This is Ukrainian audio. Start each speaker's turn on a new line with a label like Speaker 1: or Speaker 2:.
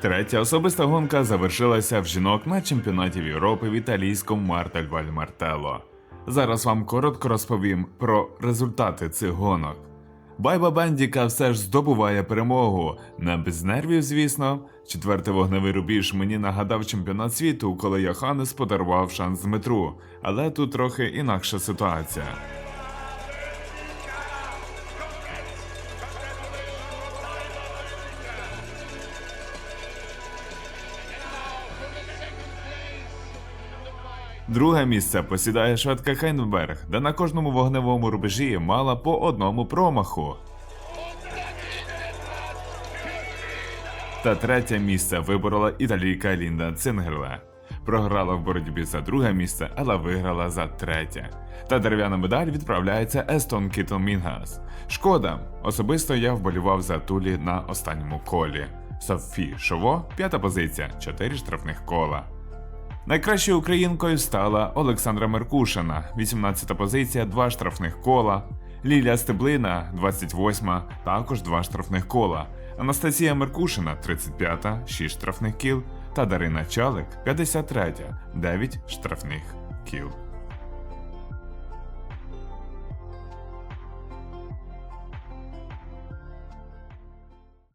Speaker 1: Третя особиста гонка завершилася в жінок на чемпіонаті Європи в італійському Мартель Вальмартело. Зараз вам коротко розповім про результати цих гонок. Байба Бендіка все ж здобуває перемогу. Не без нервів, звісно. Четвертий вогневий рубіж мені нагадав чемпіонат світу, коли Йоханнес подарував шанс Дмитру. Але тут трохи інакша ситуація. Друге місце посідає шведка Хайнберг, де на кожному вогневому рубежі мала по одному промаху. Та третє місце виборола італійка Лінда Цингерле. Програла в боротьбі за друге місце, але виграла за третє. Та дерев'яна медаль відправляється Естон Кітл Мінгас. Шкода, особисто я вболівав за Тулі на останньому колі. Софі Шово, п'ята позиція, чотири штрафних кола. Найкращою українкою стала Олександра Меркушина, 18-та позиція, 2 штрафних кола. Лілія Стеблина, 28-ма, також 2 штрафних кола. Анастасія Меркушина, 35-та, 6 штрафних кіл. Та Дарина Чалик, 53-я, 9 штрафних кіл.